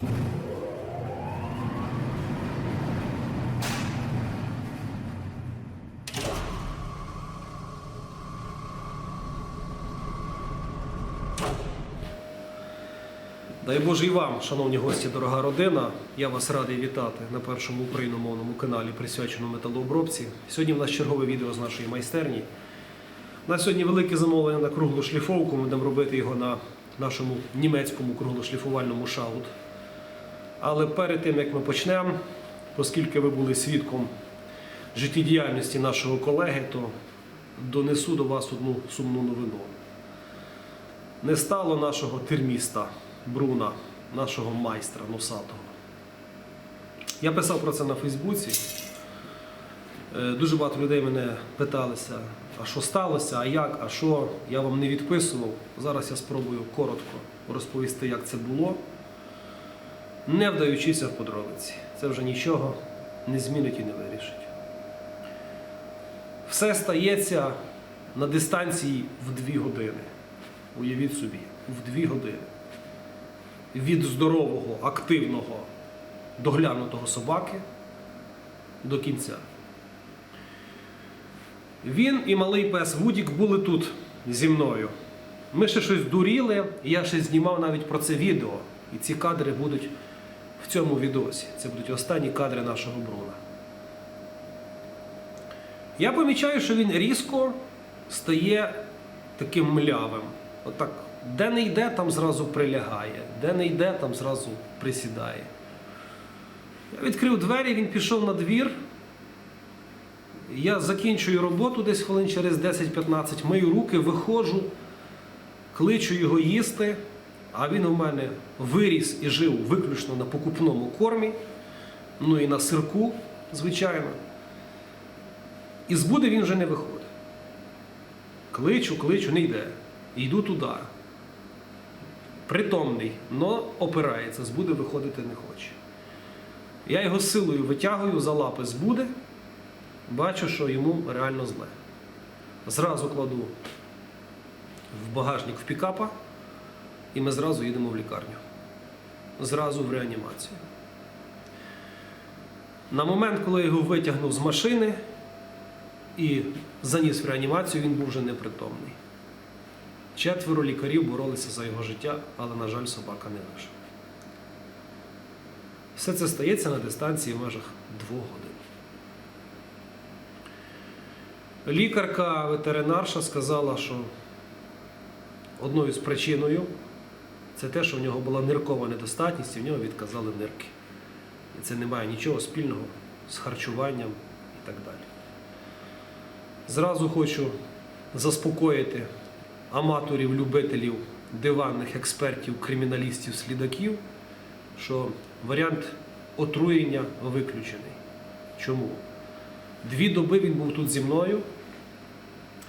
Дай Боже і вам, шановні гості, дорога родина. Я вас радий вітати на першому україномовному каналі, присвяченому металообробці. Сьогодні в нас чергове відео з нашої майстерні. У нас сьогодні велике замовлення на круглу шліфовку. Ми будемо робити його на нашому німецькому круглошліфувальному шаут. Але перед тим як ми почнемо, оскільки ви були свідком життєдіяльності нашого колеги, то донесу до вас одну сумну новину. Не стало нашого терміста Бруна, нашого майстра носатого. Я писав про це на Фейсбуці. Е, Дуже багато людей мене питалися, а що сталося, а як, а що. Я вам не відписував. Зараз я спробую коротко розповісти, як це було, не вдаючися в подробиці. Це вже нічого не змінить і не вирішить. Все стається на дистанції в дві години. Уявіть собі, в дві години. Від здорового, активного, доглянутого собаки до кінця. Він і малий пес Вудік були тут зі мною. Ми ще щось дуріли, і я ще знімав навіть про це відео. І ці кадри будуть в цьому відосі. Це будуть останні кадри нашого Бруна. Я помічаю, що він різко стає таким млявим. Отак, де не йде, там зразу прилягає, де не йде, там зразу присідає. Я відкрив двері, він пішов на двір. Я закінчую роботу десь хвилин через 10-15, мию руки, виходжу, кличу його їсти, а він у мене виріс і жив виключно на покупному кормі, ну і на сирку, звичайно. І з буди він вже не виходить. Кличу, кличу, не йде. Йду туди. Притомний, але опирається, з буди виходити не хоче. Я його силою витягую за лапи з буди, бачу, що йому реально зле. Зразу кладу в багажник в пікапа, і ми зразу їдемо в лікарню. Зразу в реанімацію. На момент, коли я його витягнув з машини і заніс в реанімацію, він був вже непритомний. Четверо лікарів боролися за його життя, але, на жаль, собака не вижив. Все це стається на дистанції в межах двох годин. Лікарка ветеринарша сказала, що одною з причиною це те, що в нього була ниркова недостатність і в нього відказали нирки. І це не має нічого спільного з харчуванням і так далі. Зразу хочу заспокоїти аматорів, любителів, диванних експертів, криміналістів, слідаків, що варіант отруєння виключений. Чому? Дві доби він був тут зі мною.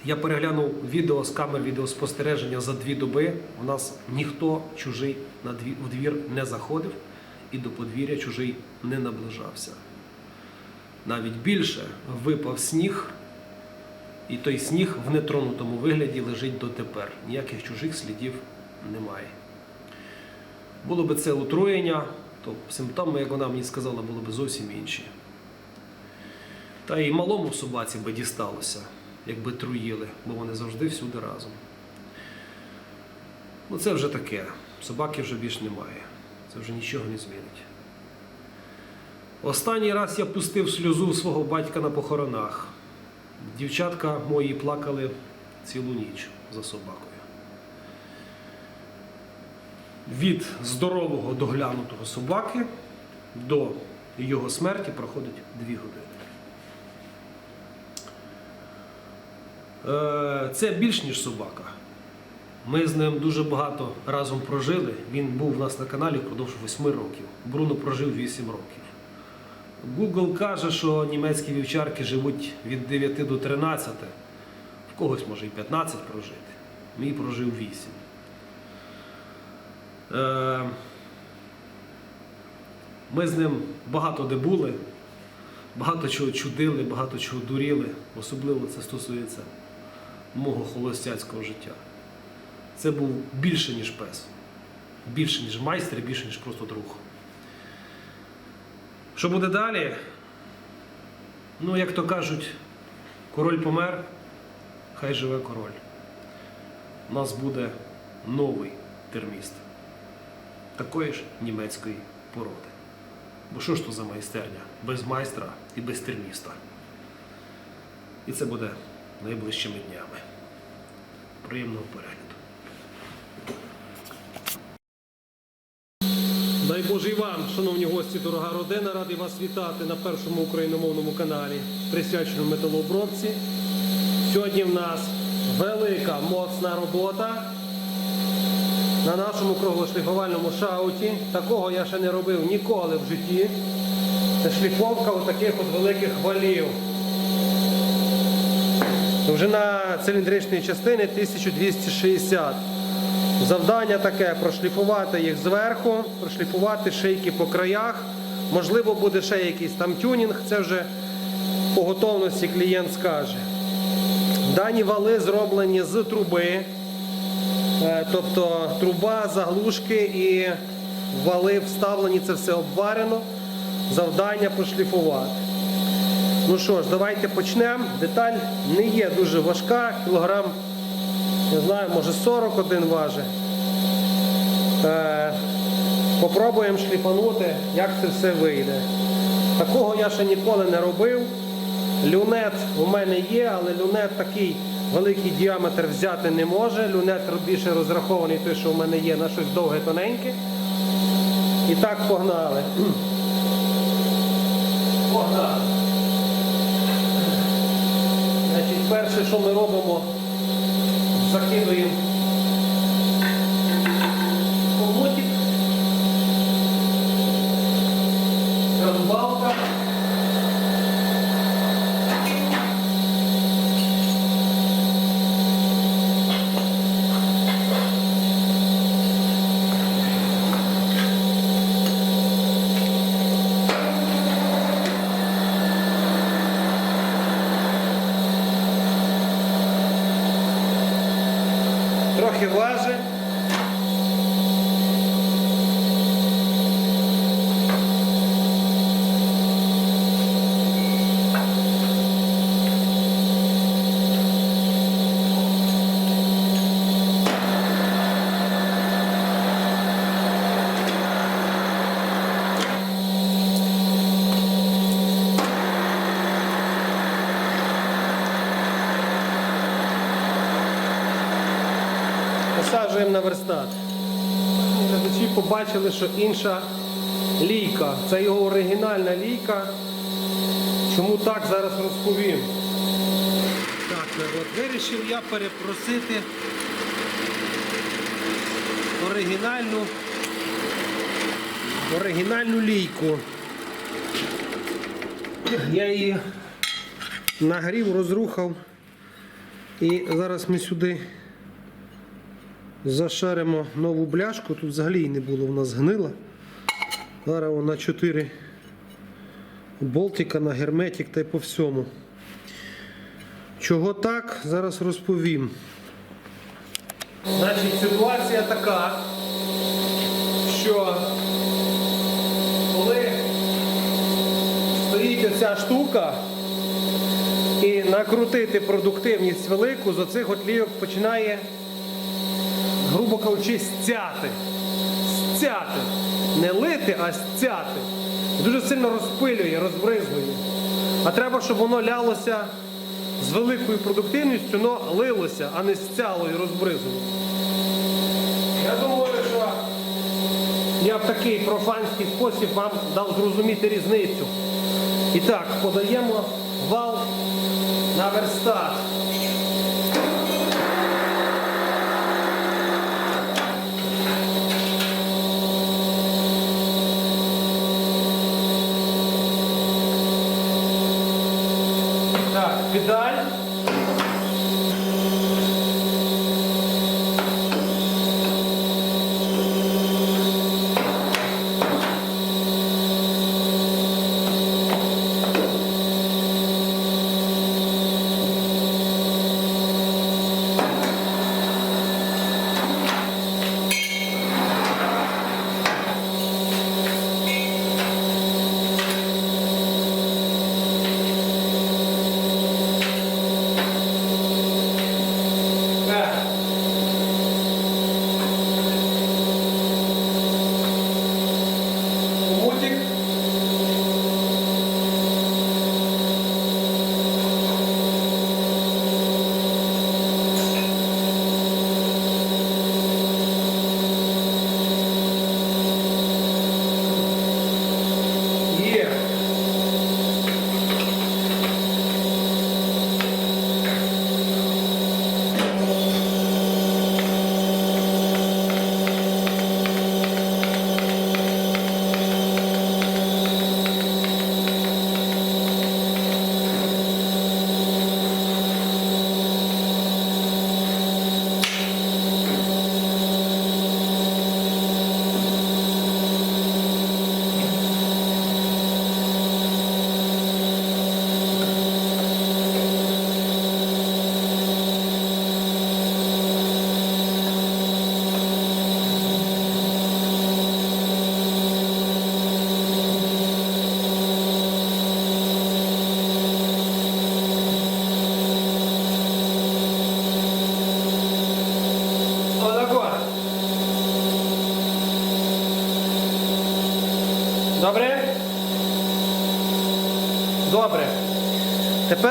Я переглянув відео з камер відеоспостереження за дві доби. У нас ніхто чужий на дві- в двір не заходив і до подвір'я чужий не наближався. Навіть більше випав сніг, і той сніг в нетронутому вигляді лежить дотепер. Ніяких чужих слідів немає. Було би це отруєння, то симптоми, як вона мені сказала, були б зовсім інші. Та й малому собаці би дісталося, якби труїли, бо вони завжди всюди разом. Ну це вже таке. Собаки вже більш немає. Це вже нічого не змінить. Останній раз я пустив сльозу свого батька на похоронах. Дівчатка мої плакали цілу ніч за собакою. Від здорового доглянутого собаки до його смерті проходить дві години. Е, Це більш ніж собака. Ми з ним дуже багато разом прожили. Він був у нас на каналі впродовж 8 років. Бруно прожив 8 років. Google каже, що німецькі вівчарки живуть від 9 до 13, в когось може і 15 прожити. Мій прожив 8. Е, Ми з ним багато де були, багато чого чудили, багато чого дуріли. Особливо це стосується мого холостяцького життя. Це був більше, ніж пес. Більше, ніж майстер, більше, ніж просто друг. Що буде далі? Ну, як то кажуть, король помер, хай живе король. У нас буде новий терміст. Такої ж німецької породи. Бо що ж то за майстерня? Без майстра і без терміста. І це буде найближчими днями. Приємного перегляду. Дай Боже і вам, шановні гості, дорога родина, радий вас вітати на першому україномовному каналі, присвяченому металообробці. Сьогодні в нас велика моцна робота на нашому круглошліфувальному шауті. Такого я ще не робив ніколи в житті. Це шліфовка отаких от великих валів. Довжина циліндричної частини 1260. Завдання таке прошліфувати їх зверху, прошліфувати шийки по краях. Можливо, буде ще якийсь там тюнінг, це вже по готовності клієнт скаже. Дані вали зроблені з труби, Е, тобто труба, заглушки і вали вставлені, це все обварено. Завдання пошліфувати. Ну що ж, давайте почнемо. Деталь не є дуже важка, кілограм, не знаю, може 41 важить. Е, попробуємо шліфанути, як це все вийде. Такого я ще ніколи не робив. Люнет у мене є, але люнет такий великий діаметр взяти не може. Люнет більше розрахований той, що в мене є, на щось довге тоненьке. І так погнали. Погнали. Значить, перше, що ми робимо, закидуємо Посаджуємо. Глядачі побачили, що інша лійка. Це його оригінальна лійка. Чому так зараз розповім? Так, от вирішив я перепросити оригінальну, оригінальну лійку. Я її нагрів, розрухав. І зараз ми сюди Зашаримо нову бляшку. Тут взагалі не було, вона згнила. Зараз вона 4 болтика на герметик та й по всьому. Чого так, зараз розповім. Значить, ситуація така, що коли стоїть оця штука і накрутити продуктивність велику, з оцих от лійок починає грубо кажучи, стяти. Стяти. Не лити, а стяти. Дуже сильно розпилює, розбризгує. А треба, щоб воно лялося з великою продуктивністю, но лилося, а не стяло і розбризувало. Я думаю, що я в такий профанський спосіб вам дав зрозуміти різницю. І так, подаємо вал на верстат.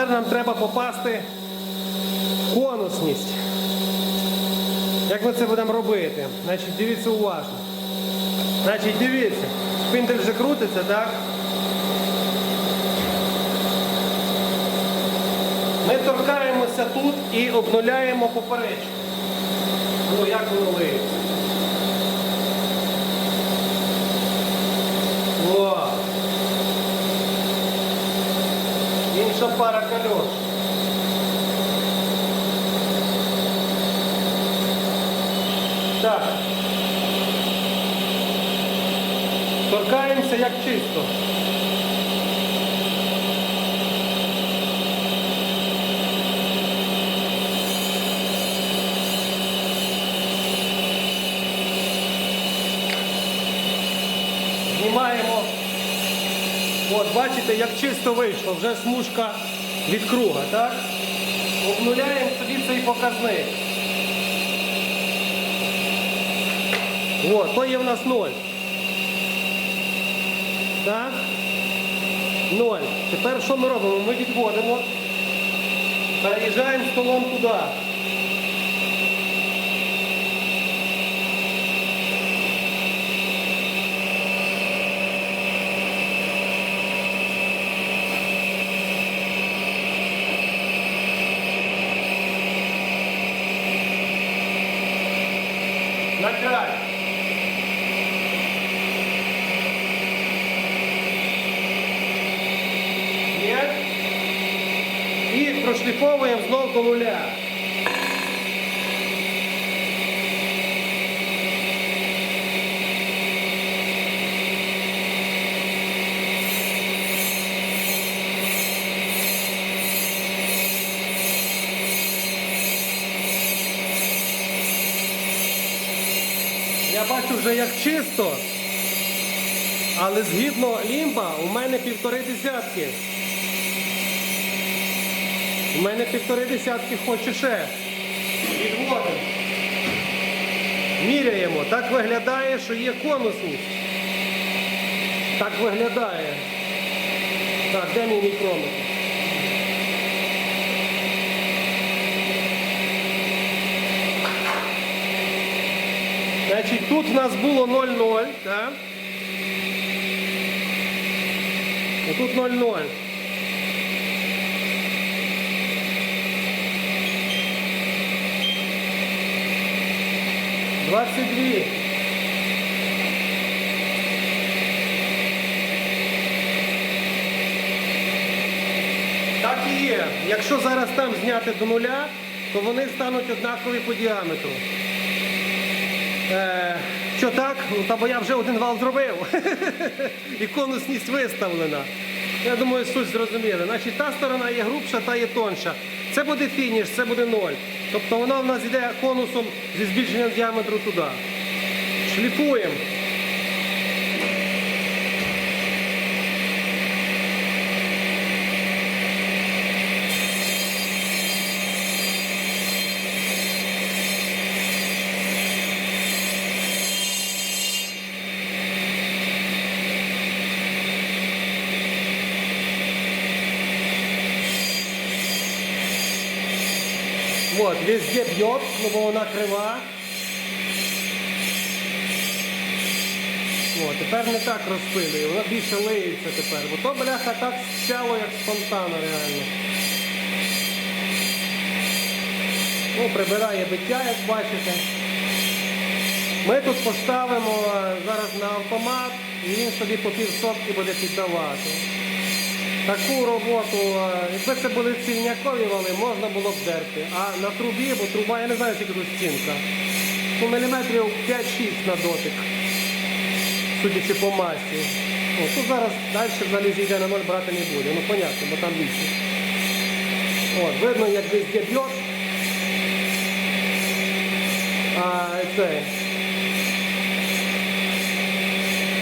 Тепер нам треба попасти в конусність. Як ми це будемо робити? Значить, дивіться уважно. Значить, дивіться, шпиндель вже крутиться, так? Ми торкаємося тут і обнуляємо поперечку. Ну, як воно лиється. О! Інша пара кольор. Так. Торкаємося як чисто. Знімаємо. От, бачите, як чисто вийшло, вже смужка від круга, так? Обнуляємо собі цей показник. От, то є в нас ноль. Так? Ноль. Тепер що ми робимо? Ми відводимо, переїжджаємо столом туди. На край. Є. І знов. Я бачу вже як чисто, але згідно лімба у мене півтори десятки. У мене півтори десятки хоче ще. Відводимо. Міряємо. Так виглядає, що є конусність. Так виглядає. Так, де мій мікрометр? Значить, тут в нас було 0,0, так? Тут 0,0. Двадцять дві. Так і є. Якщо зараз там зняти до нуля, то вони стануть однакові по діаметру. Е, що так? Ну, та бо я вже один вал зробив. І конусність виставлена. Я думаю, суть зрозуміли. Значить, та сторона є грубша, та є тонша. Це буде фініш, це буде ноль. Тобто вона в нас йде конусом зі збільшенням діаметру туди. Шліфуємо. Вот, бьет, ну бо вона крива. О, тепер не так розпилює, вона більше лиється тепер. Бо то бляха так стяло, як спонтанно реально. Ну, прибирає биття, як бачите. Ми тут поставимо е, зараз на автомат і він собі по півсотки буде піддавати. Таку роботу, е, якби це були цільнякові вали, можна було б дерти. А на трубі, бо труба, я не знаю, скільки тут стінка. Ну, міліметрів 5-6 на дотик, судячи по масі. О, тут зараз далі взагалі зійде на ноль брати не буде. Ну, понятно, бо там більше. От, видно, як везде б'є. А це.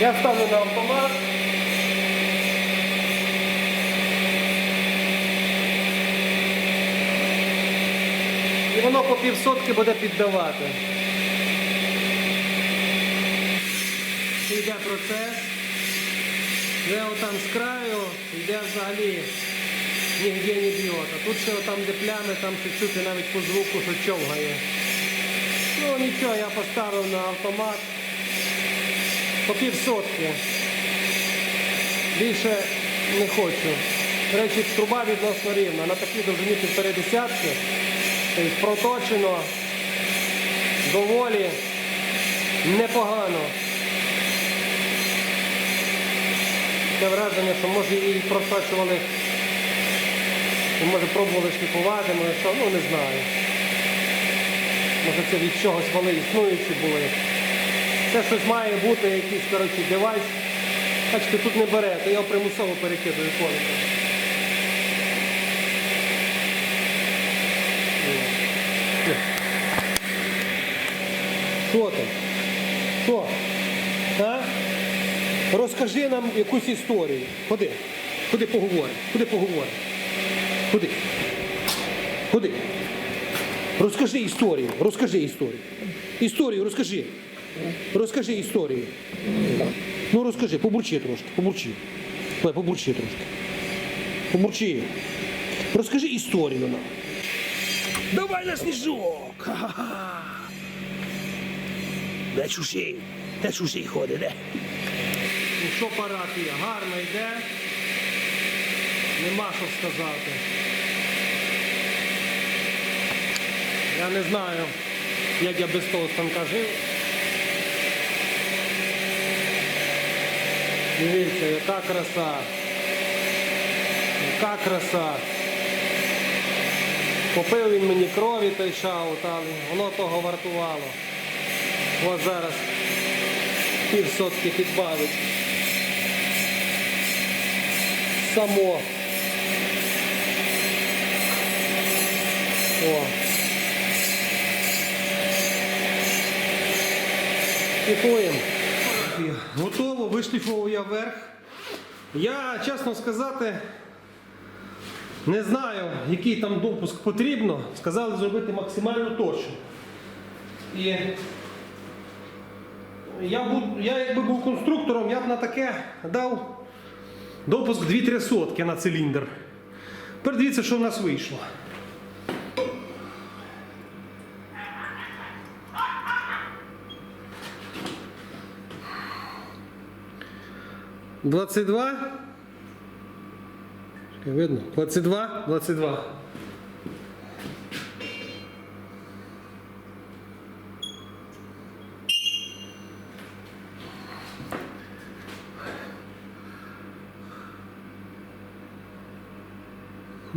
Я ставлю на автомат. І воно по півсотки буде піддавати. Йде процес. де отам з краю йде взагалі нігде не б'є. А тут ще отам, де плями, там чути навіть по звуку, що човгає. Ну нічого, я поставив на автомат по півсотки. Більше не хочу. До речі, труба відносно рівна. На такій довжині півтори десятки. Тобто проточено доволі непогано. Таке враження, що може її просачували, і може пробували шліфувати, може що, ну не знаю. Може це від чогось вони існуючі були. Це щось має бути, якийсь коротше, девайс. Бачите, тут не бере, то я примусово перекидаю колесо. Що там? Що? А? Розкажи нам якусь історію. Ходи. Ходи поговори. Ходи поговори. Ходи. Ходи. Розкажи історію. Розкажи історію. Історію розкажи. Розкажи історію. Ну розкажи, побурчи трошки, побурчи. Побурчи трошки. Побурчи. Розкажи історію нам. Давай на сніжок! Ха-ха-ха! Де чужий? Де чужий ходить, де? Що парафія, гарно йде. Нема що сказати. Я не знаю, як я без того станка жив. Дивіться, яка краса. Яка краса. Попив він мені крові той шаут, але воно того вартувало. От зараз півсотки підбавить. Само. О. Шліфуємо. Готово, вишліфував я вверх. Я, чесно сказати, не знаю, який там допуск потрібно. Сказали зробити максимально точно. І я, буд- я якби був конструктором, я б на таке дав допуск 2-3 сотки на циліндр. Тепер що в нас вийшло. Двадцять два. Видно? 22, 22.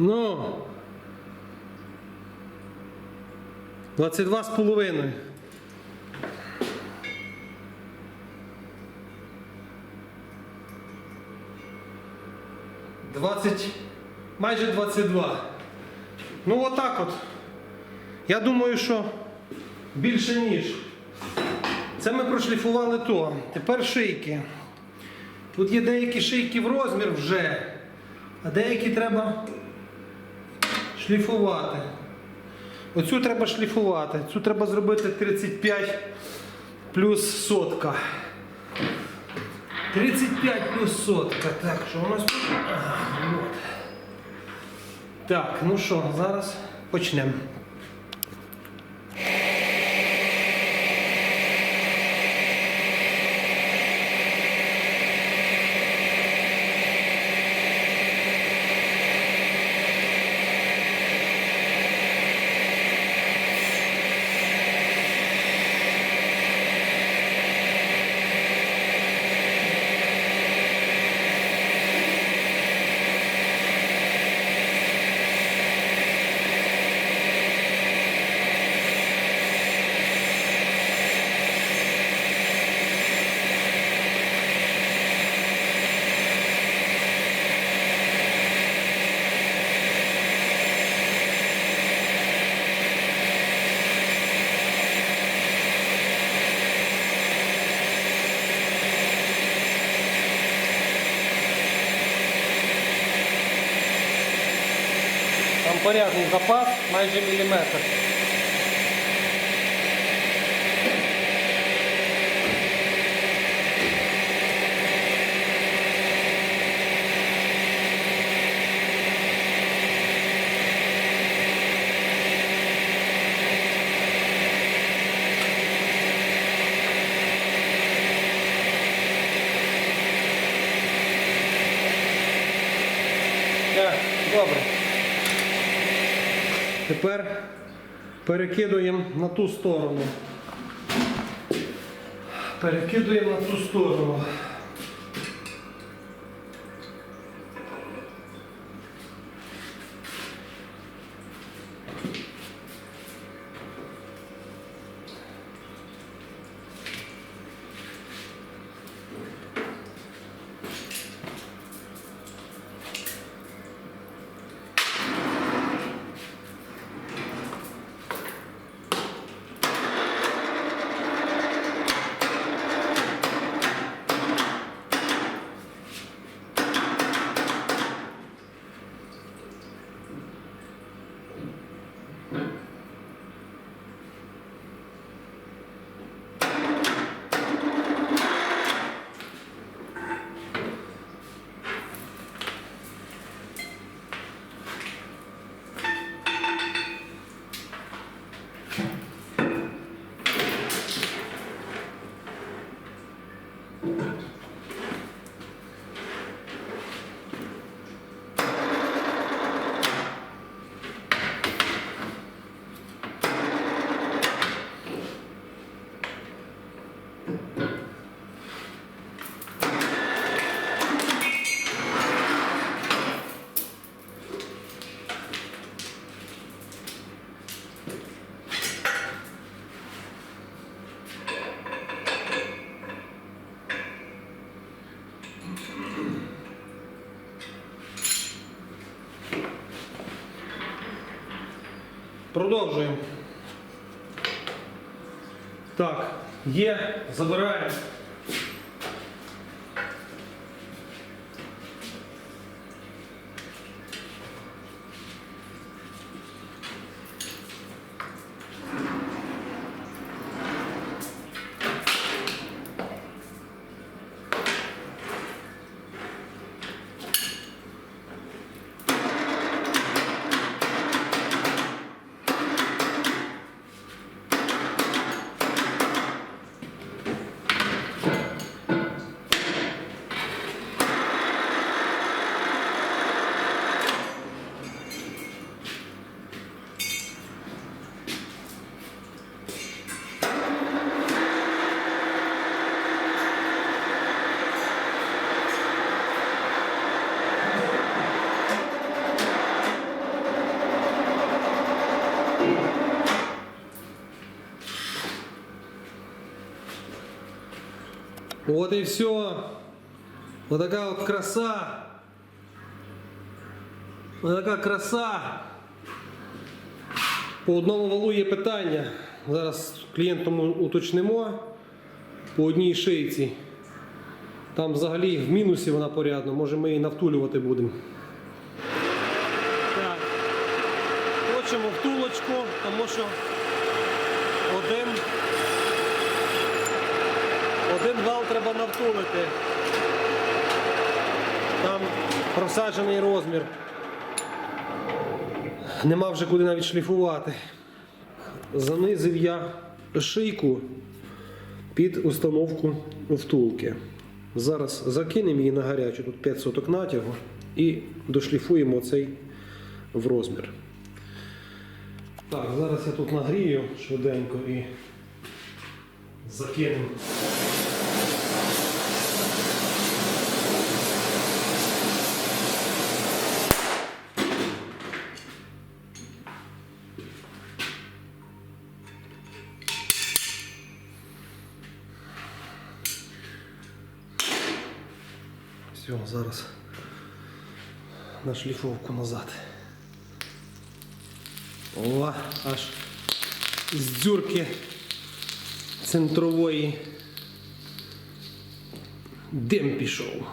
Ну. 22 з половиною. Двадцять, майже 22. Ну отак от. Я думаю, що більше ніж. Це ми прошліфували то. Тепер шийки. Тут є деякі шийки в розмір вже, а деякі треба шліфувати. Оцю треба шліфувати. Цю треба зробити 35 плюс сотка. 35 плюс сотка. Так, що у нас тут? Ага, от. Так, ну що, зараз почнемо. Порядний запас, майже міліметр. Добре. Тепер перекидуємо на ту сторону. Перекидуємо на ту сторону. Продовжуємо. Так, є, забираємо. Вот и все. Вот такая вот краса. Вот така краса. По одному валу є питання. Зараз клієнтам уточнимо по одній шийці. Там взагалі в мінусі вона порядно, може ми її навтулювати будемо. Так. Хочемо втулочку, тому що один один вал треба навтулити. Там просаджений розмір. Нема вже куди навіть шліфувати. Занизив я шийку під установку втулки. Зараз закинемо її на гарячу, тут 5 соток натягу, і дошліфуємо цей в розмір. Так, зараз я тут нагрію швиденько і закинемо. Шліфовку назад. О, аж з дзюрки центрової дим пішов.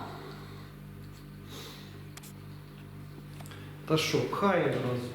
Та що, хай одразу.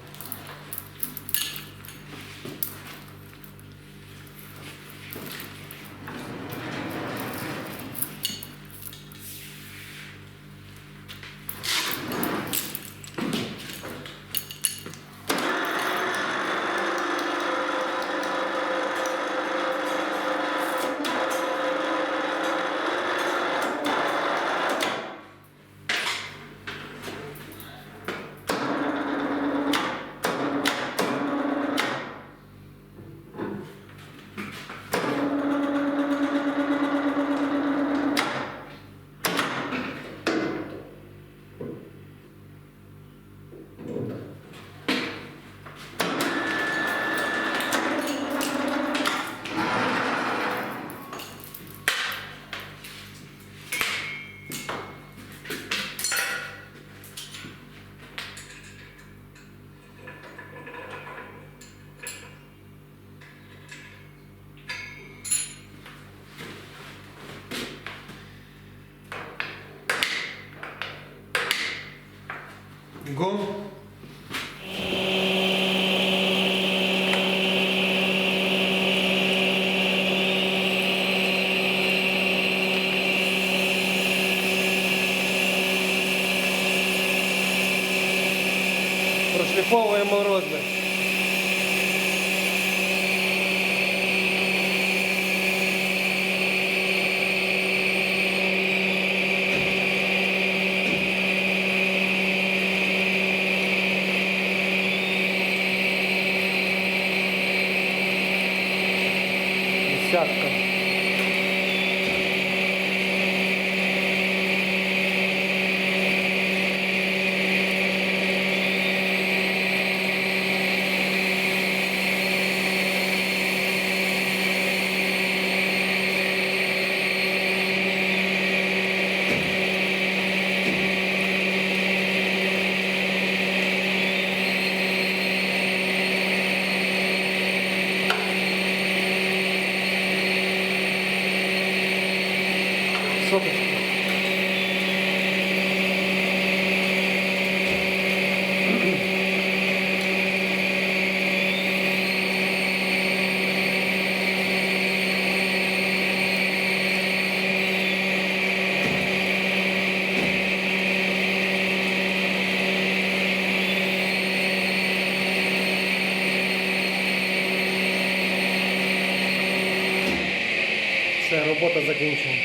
Гон. Все, робота закінчена.